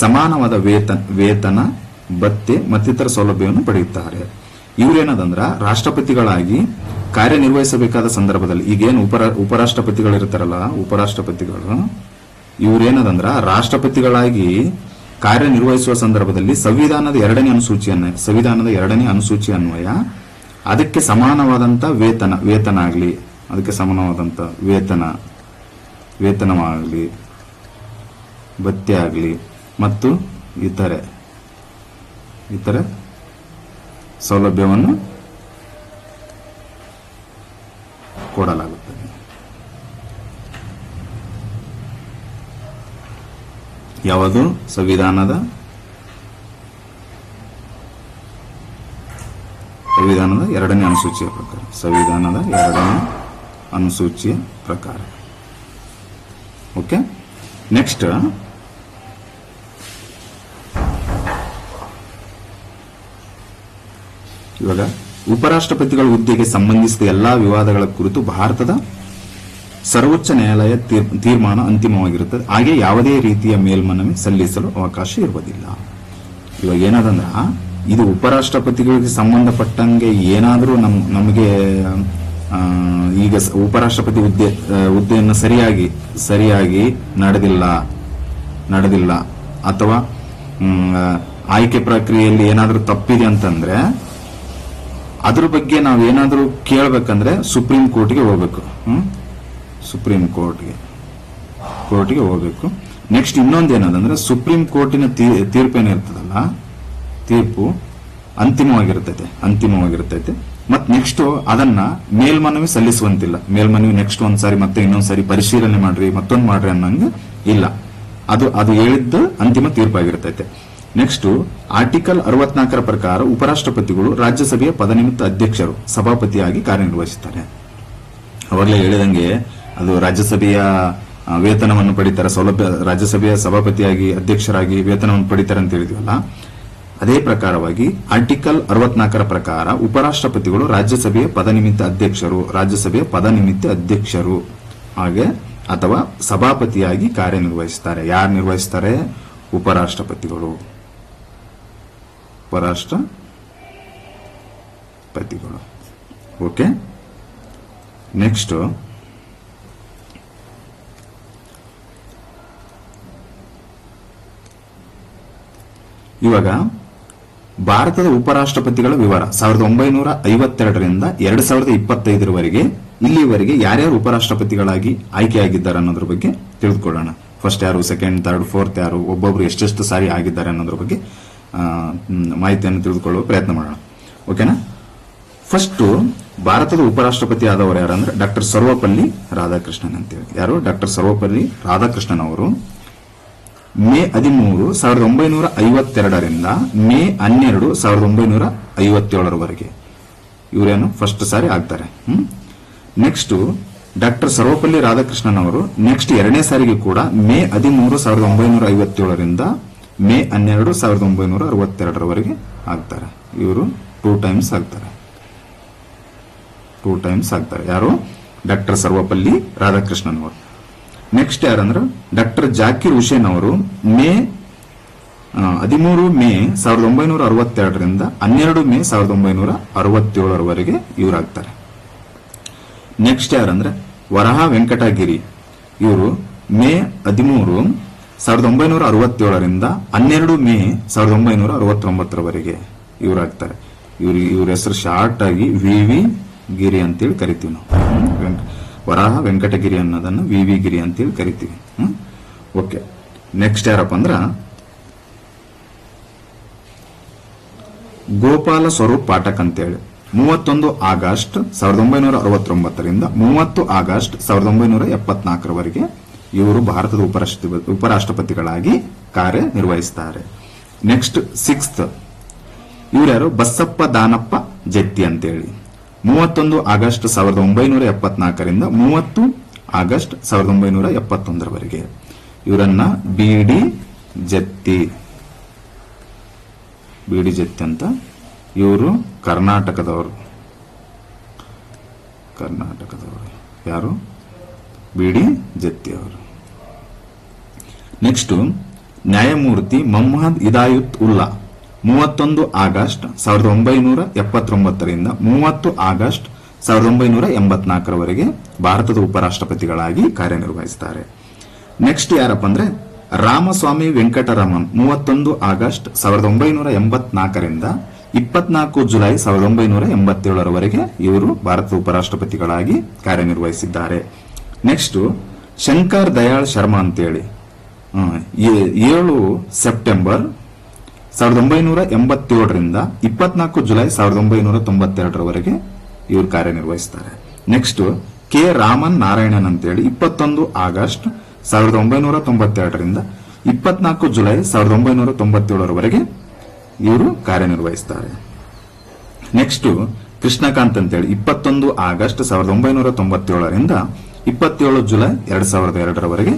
ಸಮಾನವಾದ ವೇತನ ವೇತನ, ಭತ್ತೆ ಮತ್ತಿತರ ಸೌಲಭ್ಯವನ್ನು ಪಡೆಯುತ್ತಾರೆ. ಇವರೇನದಂದ್ರ, ರಾಷ್ಟ್ರಪತಿಗಳಾಗಿ ಕಾರ್ಯನಿರ್ವಹಿಸಬೇಕಾದ ಸಂದರ್ಭದಲ್ಲಿ, ಈಗೇನು ಉಪರ, ಉಪರಾಷ್ಟ್ರಪತಿಗಳಿರ್ತಾರಲ್ಲ, ಉಪರಾಷ್ಟ್ರಪತಿಗಳು, ಇವರೇನದಂದ್ರ, ರಾಷ್ಟ್ರಪತಿಗಳಾಗಿ ಕಾರ್ಯನಿರ್ವಹಿಸುವ ಸಂದರ್ಭದಲ್ಲಿ ಸಂವಿಧಾನದ ಎರಡನೇ ಅನುಸೂಚಿಯನ್ನ ಸಂವಿಧಾನದ ಎರಡನೇ ಅನುಸೂಚಿ ಅನ್ವಯ ಅದಕ್ಕೆ ಸಮಾನವಾದಂತ ವೇತನ ವೇತನ ಆಗಲಿ, ಅದಕ್ಕೆ ಸಮಾನವಾದಂತ ವೇತನ, ವೇತನವಾಗಲಿ, ಭತ್ಯೆ ಆಗಲಿ, ಮತ್ತು ಇತರೆ ಇತರೆ ಸೌಲಭ್ಯವನ್ನು ಕೊಡಲಾಗುತ್ತದೆ. ಯಾವುದು? ಸಂವಿಧಾನದ? ಸಂವಿಧಾನದ ಎರಡನೇ ಅನುಸೂಚಿಯ ಪ್ರಕಾರ. ಸಂವಿಧಾನದ ಎರಡನೇ ಅನುಸೂಚಿಯ ಪ್ರಕಾರ. ಓಕೆ? ನೆಕ್ಸ್ಟ್ ಇವಾಗ ಉಪರಾಷ್ಟ್ರಪತಿಗಳ ಹುದ್ದೆಗೆ ಸಂಬಂಧಿಸಿದ ಎಲ್ಲಾ ವಿವಾದಗಳ ಕುರಿತು ಭಾರತದ ಸರ್ವೋಚ್ಚ ನ್ಯಾಯಾಲಯ ತೀರ್- ತೀರ್ಮಾನ ಅಂತಿಮವಾಗಿರುತ್ತದೆ ಹಾಗೆ ಯಾವುದೇ ರೀತಿಯ ಮೇಲ್ಮನವಿ ಸಲ್ಲಿಸಲು ಅವಕಾಶ ಇರುವುದಿಲ್ಲ. ಇವಾಗ ಏನದಂದ್ರ ಇದು ಉಪರಾಷ್ಟ್ರಪತಿಗಳಿಗೆ ಸಂಬಂಧಪಟ್ಟಂಗೆ ಏನಾದರೂ ನಮ್, ನಮಗೆ ಈಗ ಉಪರಾಷ್ಟ್ರಪತಿ ಹುದ್ದೆ ಹುದ್ದೆಯನ್ನು ಸರಿಯಾಗಿ ಸರಿಯಾಗಿ ನಡೆದಿಲ್ಲ ನಡೆದಿಲ್ಲ. ಅಥವಾ ಆಯ್ಕೆ ಪ್ರಕ್ರಿಯೆಯಲ್ಲಿ ಏನಾದರೂ ತಪ್ಪಿದೆ ಅಂತಂದ್ರೆ, ಅದ್ರ ಬಗ್ಗೆ ನಾವು ಏನಾದರೂ ಕೇಳಬೇಕಂದ್ರೆ ಸುಪ್ರೀಂ ಕೋರ್ಟ್ಗೆ ಹೋಗ್ಬೇಕು. ಹ್ಮ್? ಸುಪ್ರೀಂ ಕೋರ್ಟ್ಗೆ ಕೋರ್ಟ್ಗೆ ಹೋಗ್ಬೇಕು. ನೆಕ್ಸ್ಟ್ ಇನ್ನೊಂದು ಏನದಂದ್ರೆ ಸುಪ್ರೀಂ ಕೋರ್ಟಿನ ತೀರ್ಪೇನಿರ್ತದಲ್ಲ ತೀರ್ಪು ಅಂತಿಮವಾಗಿರ್ತೈತೆ ಅಂತಿಮವಾಗಿರ್ತೈತೆ. ಮತ್ ನೆಕ್ಸ್ಟ್ ಅದನ್ನ ಮೇಲ್ಮನವಿ ಸಲ್ಲಿಸುವಂತಿಲ್ಲ. ಮೇಲ್ಮನವಿ ನೆಕ್ಸ್ಟ್ ಒಂದ್ಸಾರಿ ಮತ್ತೆ ಇನ್ನೊಂದ್ಸಾರಿ ಪರಿಶೀಲನೆ ಮಾಡ್ರಿ, ಮತ್ತೊಂದು ಮಾಡ್ರಿ ಅನ್ನಂಗ ಇಲ್ಲ. ಅದು ಅದು ಹೇಳಿದ್ದು ಅಂತಿಮ ತೀರ್ಪಾಗಿರ್ತೈತೆ. ನೆಕ್ಸ್ಟ್ ಆರ್ಟಿಕಲ್ ಅರವತ್ನಾಲ್ಕರ ಪ್ರಕಾರ ಉಪರಾಷ್ಟ್ರಪತಿಗಳು ರಾಜ್ಯಸಭೆಯ ಪದನಿಮಿತ್ತ ಅಧ್ಯಕ್ಷರು, ಸಭಾಪತಿಯಾಗಿ ಕಾರ್ಯನಿರ್ವಹಿಸುತ್ತಾರೆ. ಅವಾಗಲೇ ಹೇಳಿದಂಗೆ ಅದು ರಾಜ್ಯಸಭೆಯ ವೇತನವನ್ನು ಪಡಿತಾರೆ. ಸೌಲಭ್ಯ, ರಾಜ್ಯಸಭೆಯ ಸಭಾಪತಿಯಾಗಿ ಅಧ್ಯಕ್ಷರಾಗಿ ವೇತನವನ್ನು ಪಡಿತಾರೆ ಅಂತ ಹೇಳಿದ್ವಲ್ಲ. ಅದೇ ಪ್ರಕಾರವಾಗಿ ಆರ್ಟಿಕಲ್ ಅರವತ್ನಾಲ್ಕರ ಪ್ರಕಾರ ಉಪರಾಷ್ಟ್ರಪತಿಗಳು ರಾಜ್ಯಸಭೆಯ ಪದನಿಮಿತ್ತ ಅಧ್ಯಕ್ಷರು, ರಾಜ್ಯಸಭೆಯ ಪದನಿಮಿತ್ತ ಅಧ್ಯಕ್ಷರು, ಹಾಗೆ, ಅಥವಾ ಸಭಾಪತಿಯಾಗಿ ಕಾರ್ಯನಿರ್ವಹಿಸುತ್ತಾರೆ ಯಾರು ನಿರ್ವಹಿಸ್ತಾರೆ? ಉಪರಾಷ್ಟ್ರಪತಿಗಳು. ಉಪರಾಷ್ಟ್ರಪತಿಗಳು. ಓಕೆ? ನೆಕ್ಸ್ಟ್ ಇವಾಗ ಭಾರತದ ಉಪರಾಷ್ಟ್ರಪತಿಗಳ ವಿವರ. ಸಾವಿರದ ಒಂಬೈನೂರ ಐವತ್ತೆರಡರಿಂದ ಎರಡ್ ಸಾವಿರದ ಇಪ್ಪತ್ತೈದರವರೆಗೆ ಇಲ್ಲಿವರೆಗೆ ಯಾರ್ಯಾರು ಉಪರಾಷ್ಟ್ರಪತಿಗಳಾಗಿ ಆಯ್ಕೆಯಾಗಿದ್ದಾರೆ ಅನ್ನೋದ್ರ ಬಗ್ಗೆ ತಿಳಿದುಕೊಳ್ಳೋಣ. ಫಸ್ಟ್ ಯಾರು ಸೆಕೆಂಡ್ ಥರ್ಡ್ ಫೋರ್ತ್ ಯಾರು, ಒಬ್ಬೊಬ್ರು ಎಷ್ಟೆಷ್ಟು ಸಾರಿ ಆಗಿದ್ದಾರೆ ಅನ್ನೋದ್ರ ಬಗ್ಗೆ ಮಾಹಿತಿಯನ್ನು ತಿಳಿದುಕೊಳ್ಳುವ ಪ್ರಯತ್ನ ಮಾಡೋಣ. ಓಕೆನಾ ಫಸ್ಟ್ ಭಾರತದ ಉಪರಾಷ್ಟ್ರಪತಿ ಆದವರು ಯಾರಂದ್ರೆ ಡಾಕ್ಟರ್ ಸರ್ವಪಲ್ಲಿ ರಾಧಾಕೃಷ್ಣನ್ ಅಂತೇಳಿ ಯಾರು? ಡಾಕ್ಟರ್ ಸರ್ವಪಲ್ಲಿ ರಾಧಾಕೃಷ್ಣನ್ ಅವರು. ಮೇ ಹದಿಮೂರು ಸಾವಿರದ ಒಂಬೈನೂರ ಐವತ್ತೆರಡರಿಂದ ಮೇ ಹನ್ನೆರಡು ಸಾವಿರದ ಒಂಬೈನೂರ ಐವತ್ತೇಳರವರೆಗೆ. ಇವರೇನು? ಫಸ್ಟ್ ಸಾರಿ ಆಗ್ತಾರೆ. ಹ್ಮ್? ನೆಕ್ಸ್ಟ್ ಡಾಕ್ಟರ್ ಸರ್ವಪಲ್ಲಿ ರಾಧಾಕೃಷ್ಣನ್ ಅವರು ನೆಕ್ಸ್ಟ್ ಎರಡನೇ ಸಾರಿಗೆ ಕೂಡ ಮೇ ಹದಿಮೂರು ಸಾವಿರದ ಒಂಬೈನೂರ ಐವತ್ತೇಳರಿಂದ ಮೇ ಹನ್ನೆರಡು ಸಾವಿರದ ಒಂಬೈನೂರ ಅರವತ್ತೆರಡರವರೆಗೆ ಆಗ್ತಾರೆ. ಇವರು ಟೂ ಟೈಮ್ಸ್ ಆಗ್ತಾರೆ. ಟೂ ಟೈಮ್ಸ್ ಆಗ್ತಾರೆ. ಯಾರು? ಡಾಕ್ಟರ್ ಸರ್ವಪಲ್ಲಿ ರಾಧಾಕೃಷ್ಣನ್ ಅವರು ನೆಕ್ಸ್ಟ್ ಯಾರಂದ್ರೆ? ಡಾಕ್ಟರ್ ಜಾಕಿರ್ ಹುಸೇನ್ ಅವರು ಮೇ ಹದಿಮೂರು ಮೇ ಸಾವಿರದ ಒಂಬೈನೂರ ಅರವತ್ತೆರಡರಿಂದ ಹನ್ನೆರಡು ಮೇ ಸಾವಿರದ ಒಂಬೈನೂರ ಅರವತ್ತೇಳರವರೆಗೆ ಇವರಾಗ್ತಾರೆ. ನೆಕ್ಸ್ಟ್ ಯಾರಂದ್ರೆ? ವರಹ ವೆಂಕಟಗಿರಿ. ಇವರು ಮೇ ಹದಿಮೂರು ಸಾವಿರದ ಒಂಬೈನೂರ ಅರವತ್ತೇಳರಿಂದ ಹನ್ನೆರಡು ಮೇ ಸಾವಿರದ ಒಂಬೈನೂರ ಅರವತ್ತೊಂಬತ್ತರವರೆಗೆ ಇವರಾಗ್ತಾರೆ. ಇವ್ರ ಇವ್ರ ಹೆಸರು ಶಾರ್ಟ್ ಆಗಿ ವಿ ವಿ ಗಿರಿ ಅಂತೇಳಿ ಕರಿತೀವಿ ನಾವು. ವರಾಹ, ವೆಂಕಟಗಿರಿ ಅನ್ನೋದನ್ನ ವಿ ವಿ ಗಿರಿ ಅಂತೇಳಿ ಕರಿತೀವಿ. ಓಕೆ. ನೆಕ್ಸ್ಟ್ ಯಾರಪ್ಪ ಅಂದ್ರ, ಗೋಪಾಲ ಸ್ವರೂಪ್ ಪಾಠಕ್ ಅಂತೇಳಿ. ಮೂವತ್ತೊಂದು ಆಗಸ್ಟ್ ಸಾವಿರದ ಒಂಬೈನೂರ ಅರವತ್ತೊಂಬತ್ತರಿಂದ ಮೂವತ್ತು ಆಗಸ್ಟ್ ಸಾವಿರದ ಒಂಬೈನೂರ ಎಪ್ಪತ್ನಾಲ್ಕರವರೆಗೆ ಇವರು ಭಾರತದ ಉಪರಾಷ್ಟ್ರ ಉಪರಾಷ್ಟ್ರಪತಿಗಳಾಗಿ ಕಾರ್ಯನಿರ್ವಹಿಸ್ತಾರೆ. ನೆಕ್ಸ್ಟ್ ಸಿಕ್ಸ್ತ್ ಇವ್ರ್ಯಾರು ಬಸಪ್ಪ ದಾನಪ್ಪ ಜೆತ್ತಿ ಅಂತೇಳಿ. ಮೂವತ್ತೊಂದು ಆಗಸ್ಟ್ ಸಾವಿರದ ಒಂಬೈನೂರ ಎಪ್ಪತ್ನಾಲ್ಕರಿಂದ ಮೂವತ್ತು ಆಗಸ್ಟ್ ಸಾವಿರದ ಒಂಬೈನೂರ ಎಪ್ಪತ್ತೊಂದರವರೆಗೆ. ಇವರನ್ನ ಬಿಡಿ ಜತ್ತಿ. ಬಿಡಿ ಜತ್ತಿ ಅಂತ ಇವರು ಕರ್ನಾಟಕದವರು. ಕರ್ನಾಟಕದವರು. ಯಾರು? ಬಿಡಿ ಜತ್ತಿ ಅವರು. ನೆಕ್ಸ್ಟ್ ನ್ಯಾಯಮೂರ್ತಿ ಮೊಹಮ್ಮದ್ ಇದಾಯುತ್ ಉಲ್ಲಾ. ಮೂವತ್ತೊಂದು ಆಗಸ್ಟ್ ಸಾವಿರದ ಒಂಬೈನೂರ ಎಪ್ಪತ್ತೊಂಬತ್ತರಿಂದ ಮೂವತ್ತು ಆಗಸ್ಟ್ ಸಾವಿರದ ಒಂಬೈನೂರ ಎಂಬತ್ನಾಲ್ಕರವರೆಗೆ ಭಾರತದ ಉಪರಾಷ್ಟ್ರಪತಿಗಳಾಗಿ ಕಾರ್ಯನಿರ್ವಹಿಸುತ್ತಾರೆ. ನೆಕ್ಸ್ಟ್ ಯಾರಪ್ಪ ಅಂದ್ರೆ ರಾಮಸ್ವಾಮಿ ವೆಂಕಟರಾಮನ್ ಮೂವತ್ತೊಂದು ಆಗಸ್ಟ್ ಸಾವಿರದ ಒಂಬೈನೂರ ಎಂಬತ್ನಾಲ್ಕರಿಂದ ಇಪ್ಪತ್ನಾಲ್ಕು ಜುಲೈ ಸಾವಿರದ ಒಂಬೈನೂರ ಎಂಬತ್ತೇಳರವರೆಗೆ ಇವರು ಭಾರತದ ಉಪರಾಷ್ಟ್ರಪತಿಗಳಾಗಿ ಕಾರ್ಯನಿರ್ವಹಿಸಿದ್ದಾರೆ. ನೆಕ್ಸ್ಟ್ ಶಂಕರ್ ದಯಾಳ್ ಶರ್ಮಾ ಅಂತೇಳಿ. ಏಳು ಸೆಪ್ಟೆಂಬರ್ ಸಾವಿರದ ಒಂಬೈನೂರ ಎಂಬತ್ತೇಳರಿಂದ ಇಪ್ಪತ್ನಾಲ್ಕು ಜುಲೈ ಸಾವಿರದ ಒಂಬೈನೂರ ತೊಂಬತ್ತೆರಡರವರೆಗೆ ಇವರು ಕಾರ್ಯನಿರ್ವಹಿಸ್ತಾರೆ. Next K. ರಾಮನ್ ನಾರಾಯಣನ್ ಅಂತೇಳಿ ಇಪ್ಪತ್ತೊಂದು ಆಗಸ್ಟ್ ಸಾವಿರದ ಒಂಬೈನೂರ ತೊಂಬತ್ತೆರಡರಿಂದ ಇಪ್ಪತ್ನಾಲ್ಕು ಜುಲೈ ಸಾವಿರದ ಒಂಬೈನೂರ ತೊಂಬತ್ತೇಳರವರೆಗೆ ಇವರು ಕಾರ್ಯನಿರ್ವಹಿಸ್ತಾರೆ. ನೆಕ್ಸ್ಟ್ ಕೃಷ್ಣಕಾಂತ್ ಅಂತೇಳಿ ಇಪ್ಪತ್ತೊಂದು ಆಗಸ್ಟ್ ಸಾವಿರದ ಒಂಬೈನೂರ ತೊಂಬತ್ತೇಳರಿಂದ ಇಪ್ಪತ್ತೇಳು ಜುಲೈ ಎರಡ್ ಸಾವಿರದ ಎರಡರವರೆಗೆ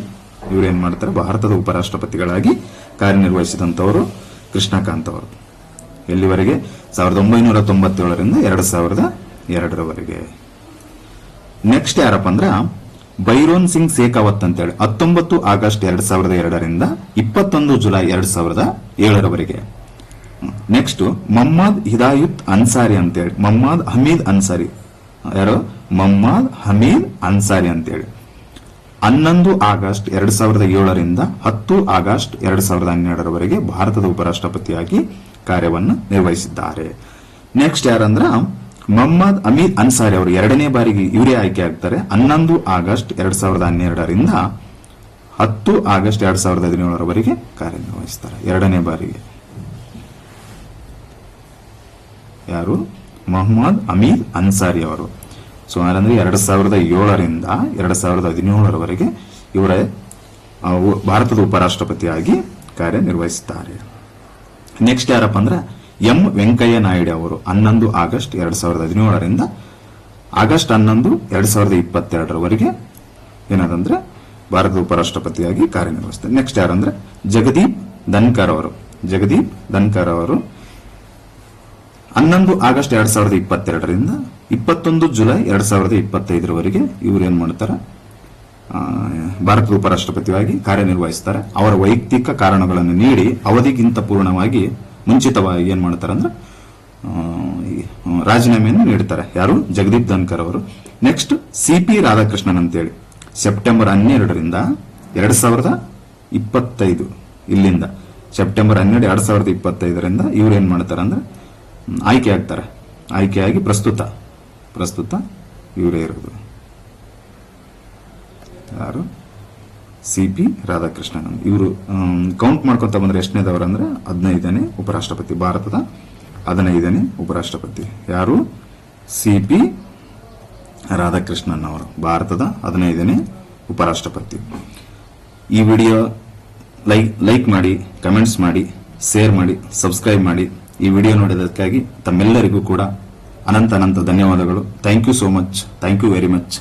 ಇವರು ಏನ್ ಮಾಡ್ತಾರೆ? ಭಾರತದ ಉಪರಾಷ್ಟ್ರಪತಿಗಳಾಗಿ ಕಾರ್ಯನಿರ್ವಹಿಸಿದಂತವರು ಕೃಷ್ಣಕಾಂತ್ ಅವರು. ಎಲ್ಲಿವರೆಗೆ? ಸಾವಿರದ ಒಂಬೈನೂರ ತೊಂಬತ್ತೇಳರಿಂದ ಎರಡು ಸಾವಿರದ ಎರಡರವರೆಗೆ. ನೆಕ್ಸ್ಟ್ ಯಾರಪ್ಪ ಅಂದ್ರ, ಬೈರೋನ್ ಸಿಂಗ್ ಶೇಖಾವತ್ ಅಂತೇಳಿ, ಹತ್ತೊಂಬತ್ತು ಆಗಸ್ಟ್ ಎರಡ್ ಸಾವಿರದ ಎರಡರಿಂದ ಇಪ್ಪತ್ತೊಂದು ಜುಲೈ ಎರಡ್ ಸಾವಿರದ ಏಳರವರೆಗೆ. ನೆಕ್ಸ್ಟ್ ಮೊಹಮ್ಮದ್ ಹಿದಾಯುತ್ ಅನ್ಸಾರಿ ಅಂತೇಳಿ ಮೊಹಮ್ಮದ್ ಹಮೀದ್ ಅನ್ಸಾರಿ. ಯಾರು? ಮೊಹಮ್ಮದ್ ಹಮೀದ್ ಅನ್ಸಾರಿ ಅಂತೇಳಿ. ಹನ್ನೊಂದು ಆಗಸ್ಟ್ ಎರಡ್ ಸಾವಿರದ ಏಳರಿಂದ ಹತ್ತು ಆಗಸ್ಟ್ ಎರಡ್ ಸಾವಿರದ ಹನ್ನೆರಡರವರೆಗೆ ಭಾರತದ ಉಪರಾಷ್ಟ್ರಪತಿಯಾಗಿ ಕಾರ್ಯವನ್ನು ನಿರ್ವಹಿಸಿದ್ದಾರೆ. ನೆಕ್ಸ್ಟ್ ಯಾರಂದ್ರ, ಮೊಹಮ್ಮದ್ ಅಮೀರ್ ಅನ್ಸಾರಿ ಅವರು ಎರಡನೇ ಬಾರಿಗೆ ಇವರೇ ಆಯ್ಕೆ ಆಗ್ತಾರೆ. ಹನ್ನೊಂದು ಆಗಸ್ಟ್ ಎರಡ್ ಸಾವಿರದ ಹನ್ನೆರಡರಿಂದ ಹತ್ತು ಆಗಸ್ಟ್ ಎರಡ್ ಸಾವಿರದ ಹದಿನೇಳರವರೆಗೆ ಕಾರ್ಯನಿರ್ವಹಿಸ್ತಾರೆ. ಎರಡನೇ ಬಾರಿಗೆ. ಯಾರು? ಮೊಹಮ್ಮದ್ ಅಮೀರ್ ಅನ್ಸಾರಿ ಅವರು. ಸೊ ಅಂದ್ರೆ ಎರಡ್ ಸಾವಿರದ ಏಳರಿಂದ ಎರಡ್ ಸಾವಿರದ ಹದಿನೇಳರವರೆಗೆ ಇವರ ಭಾರತದ ಉಪರಾಷ್ಟ್ರಪತಿಯಾಗಿ ಕಾರ್ಯನಿರ್ವಹಿಸುತ್ತಾರೆ. ನೆಕ್ಸ್ಟ್ ಯಾರಪ್ಪ ಅಂದ್ರೆ ಎಂ ವೆಂಕಯ್ಯ ನಾಯ್ಡು ಅವರು, ಹನ್ನೊಂದು ಆಗಸ್ಟ್ ಎರಡ್ ಸಾವಿರದ ಹದಿನೇಳರಿಂದ ಆಗಸ್ಟ್ ಹನ್ನೊಂದು ಎರಡ್ ಸಾವಿರದ ಇಪ್ಪತ್ತೆರಡರವರೆಗೆ ಏನದಂದ್ರೆ ಭಾರತದ ಉಪರಾಷ್ಟ್ರಪತಿಯಾಗಿ ಕಾರ್ಯನಿರ್ವಹಿಸ್ತಾರೆ ನೆಕ್ಸ್ಟ್ ಯಾರಂದ್ರೆ ಜಗದೀಪ್ ಧನ್ಕರ್ ಅವರು. ಜಗದೀಪ್ ಧನ್ಕರ್ ಅವರು ಹನ್ನೊಂದು ಆಗಸ್ಟ್ ಎರಡ್ ಸಾವಿರದ ಇಪ್ಪತ್ತೆರಡರಿಂದ ಇಪ್ಪತ್ತೊಂದು ಜುಲೈ ಎರಡ್ ಸಾವಿರದ ಇಪ್ಪತ್ತೈದರವರೆಗೆ ಇವರು ಏನ್ ಮಾಡ್ತಾರೆ? ಆ, ಭಾರತದ ಉಪರಾಷ್ಟ್ರಪತಿಯಾಗಿ ಕಾರ್ಯನಿರ್ವಹಿಸ್ತಾರೆ. ಅವರ ವೈಯಕ್ತಿಕ ಕಾರಣಗಳನ್ನು ನೀಡಿ ಅವಧಿಗಿಂತ ಪೂರ್ಣವಾಗಿ ಮುಂಚಿತವಾಗಿ ಏನ್ ಮಾಡ್ತಾರೆ ಅಂದ್ರೆ ರಾಜೀನಾಮೆಯನ್ನು ನೀಡ್ತಾರೆ. ಯಾರು? ಜಗದೀಪ್ ಧನ್ಕರ್ ಅವರು. ನೆಕ್ಸ್ಟ್ ಸಿ ಪಿ ರಾಧಾಕೃಷ್ಣನ್ ಅಂತೇಳಿ. ಸೆಪ್ಟೆಂಬರ್ ಹನ್ನೆರಡರಿಂದ ಎರಡ್ ಸಾವಿರದ ಇಪ್ಪತ್ತೈದು ಇಲ್ಲಿಂದ. ಸೆಪ್ಟೆಂಬರ್ ಹನ್ನೆರಡು ಎರಡ್ ಸಾವಿರದ ಇಪ್ಪತ್ತೈದರಿಂದ ಇವ್ರು ಏನ್ ಮಾಡ್ತಾರೆ ಅಂದ್ರೆ ಆಯ್ಕೆ ಆಗ್ತಾರೆ. ಆಯ್ಕೆಯಾಗಿ ಪ್ರಸ್ತುತ. ಪ್ರಸ್ತುತ ಇವರೇ ಇರೋದು. ಯಾರು? C P Radhakrishnan. ಇವರು ಕೌಂಟ್ ಮಾಡ್ಕೊತಾ ಬಂದ್ರೆ ಎಷ್ಟನೇದವರು ಅಂದ್ರೆ ಹದಿನೈದನೇ ಉಪರಾಷ್ಟ್ರಪತಿ, ಭಾರತದ ಹದಿನೈದನೇ ಉಪರಾಷ್ಟ್ರಪತಿ. ಯಾರು? ಸಿ ಪಿ ರಾಧಾಕೃಷ್ಣನ್ ಅವರು, ಭಾರತದ ಹದಿನೈದನೇ ಉಪರಾಷ್ಟ್ರಪತಿ. ಈ ವಿಡಿಯೋ ಲೈಕ್ ಲೈಕ್ ಮಾಡಿ, ಕಮೆಂಟ್ಸ್ ಮಾಡಿ, ಶೇರ್ ಮಾಡಿ, ಸಬ್ಸ್ಕ್ರೈಬ್ ಮಾಡಿ. ಈ ವಿಡಿಯೋ ನೋಡಿದ್ದಕ್ಕಾಗಿ ತಮ್ಮೆಲ್ಲರಿಗೂ ಕೂಡ ಅನಂತ ಅನಂತ ಧನ್ಯವಾದಗಳು. Thank you so much thank you very much